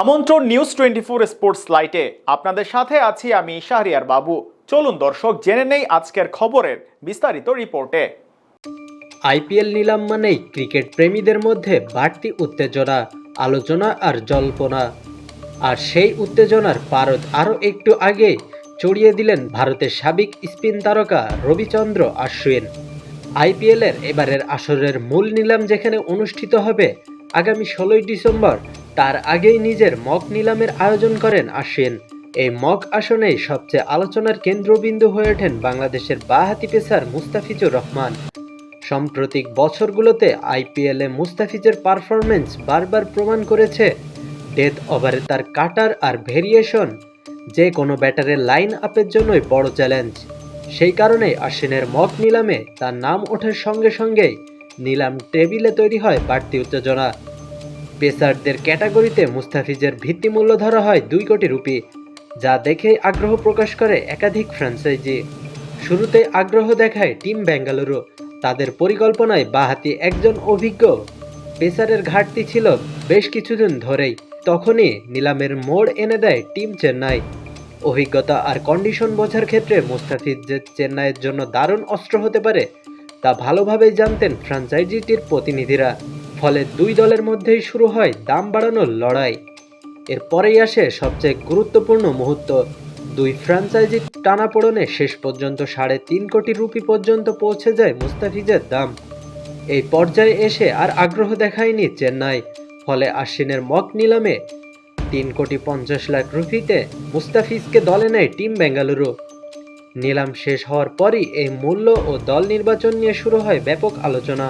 আমন্ত্রণ news twenty four sports লাইটে আপনাদের সাথে আছি আমি শাহরিয়ার বাবু। চলুন দর্শক, জেনে নেই আজকের খবরের বিস্তারিত রিপোর্টে। আইপিএল নিলাম মানেই ক্রিকেট প্রেমীদের মধ্যে বাড়তি উত্তেজনা, আলোচনা আর জল্পনা। আর সেই উত্তেজনার পারদ আরও একটু আগে চড়িয়ে দিলেন ভারতের সাবেক স্পিন তারকা রবিচন্দ্র আশ্বিন। আইপিএলের এবারের আসরের মূল নিলাম যেখানে অনুষ্ঠিত হবে আগামী ষোলোই ডিসেম্বর তার আগেই নিজের মক নিলামের আয়োজন করেন আশ্বিন এই মক আসনেই সবচেয়ে আলোচনার কেন্দ্রবিন্দু হয়ে ওঠেন বাংলাদেশের বাহাতি পেসার মুস্তাফিজুর রহমান। সাম্প্রতিক বছরগুলোতে আইপিএলে মুস্তাফিজের পারফরমেন্স বারবার প্রমাণ করেছে ডেথ ওভারে তার কাটার আর ভেরিয়েশন। যে কোনো ব্যাটারের লাইন আপের জন্যই বড় চ্যালেঞ্জ। সেই কারণেই আশ্বিনের মক নিলামে তার নাম ওঠার সঙ্গে সঙ্গেই নিলাম টেবিলে তৈরি হয় বাড়তি উত্তেজনা। পেসারদের ক্যাটাগরিতে মুস্তাফিজের ভিত্তিমূল্য ধরা হয় দুই কোটি রুপি, যা দেখে আগ্রহ প্রকাশ করে একাধিক ফ্র্যাঞ্চাইজি। শুরুতে আগ্রহ দেখায় টিম বেঙ্গালুরু তাদের পরিকল্পনায় বাহাতি একজন অভিজ্ঞ পেসারের ঘাটতি ছিল বেশ কিছুদিন ধরেই। তখনই নিলামের মোড় এনে দেয় টিম চেন্নাই। অভিজ্ঞতা আর কন্ডিশন বোঝার ক্ষেত্রে মুস্তাফিজ যে চেন্নাইয়ের জন্য দারুণ অস্ত্র হতে পারে, তা ভালোভাবেই জানতেন ফ্র্যাঞ্চাইজিটির প্রতিনিধিরা। ফলে দুই দলের মধ্যেই শুরু হয় দাম বাড়ানোর লড়াই। এরপরেই আসে সবচেয়ে গুরুত্বপূর্ণ মুহূর্ত। দুই ফ্র্যাঞ্চাইজির টানাপোড়নে শেষ পর্যন্ত সাড়ে তিন কোটি রুপি পর্যন্ত পৌঁছে যায় মুস্তাফিজের দাম। এই পর্যায়ে এসে আর আগ্রহ দেখায়নি চেন্নাই, ফলে আশ্বিনের মক নিলামে তিন কোটি পঞ্চাশ লাখ রুপিতে মুস্তাফিজকে দলে নেয় টিম বেঙ্গালুরু। নিলাম শেষ হওয়ার পরই এই মূল্য ও দল নির্বাচন নিয়ে শুরু হয় ব্যাপক আলোচনা।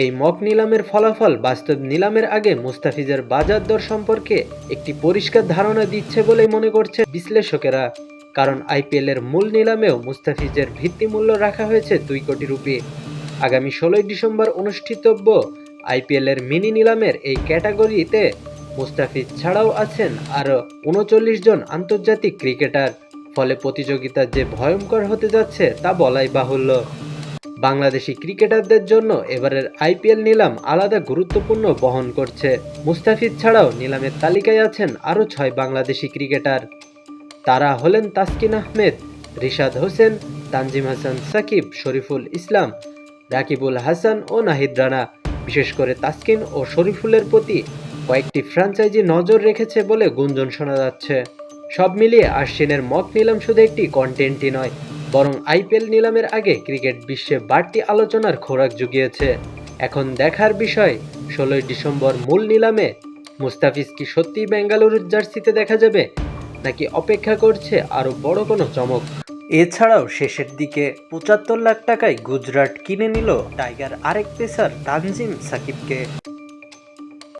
এই মক নিলামের ফলাফল বাস্তব নিলামের আগে মুস্তাফিজের বাজার দর সম্পর্কে একটি পরিষ্কার ধারণা দিচ্ছে বলেই মনে করছে বিশ্লেষকেরা। কারণ আইপিএলের মূল নিলামেও মুস্তাফিজের ভিত্তিমূল্য রাখা হয়েছে দুই কোটি রুপি। আগামী ষোলোই ডিসেম্বর অনুষ্ঠিতব্য আইপিএলের মিনি নিলামের এই ক্যাটাগরিতে মুস্তাফিজ ছাড়াও আছেন আরও উনচল্লিশ জন আন্তর্জাতিক ক্রিকেটার। ফলে প্রতিযোগিতা যে ভয়ঙ্কর হতে যাচ্ছে তা বলাই বাহুল্য। বাংলাদেশি ক্রিকেটারদের জন্য এবারের আইপিএল নিলাম আলাদা গুরুত্বপূর্ণ বহন করছে। মুস্তাফিজ ছাড়াও নিলামের তালিকায় আছেন আরও ছয় বাংলাদেশি ক্রিকেটার। তারা হলেন তাসকিন আহমেদ, রিশাদ হোসেন, তানজিম হাসান, সাকিব, শরীফুল ইসলাম, রাকিবুল হাসান ও নাহিদ রানা। বিশেষ করে তাসকিন ও শরীফুলের প্রতি কয়েকটি ফ্র্যাঞ্চাইজি নজর রেখেছে বলে গুঞ্জন শোনা যাচ্ছে। সব মিলিয়ে আশ্বিনের মক নিলাম শুধু একটি কন্টেন্টই নয় বরং আইপিএল নিলামের আগে ক্রিকেট বিশ্বে বাড়তি আলোচনার খোরাক জুগিয়েছে। এখন দেখার বিষয়, ষোলোই ডিসেম্বর মূল নিলামে মুস্তাফিজ কি সত্যিই বেঙ্গালুরুর জার্সিতে দেখা যাবে, নাকি অপেক্ষা করছে আরও বড় কোনো চমক? এছাড়াও শেষের দিকে পঁচাত্তর লাখ টাকায় গুজরাট কিনে নিল টাইগার আরেক পেসার তানজিম সাকিবকে।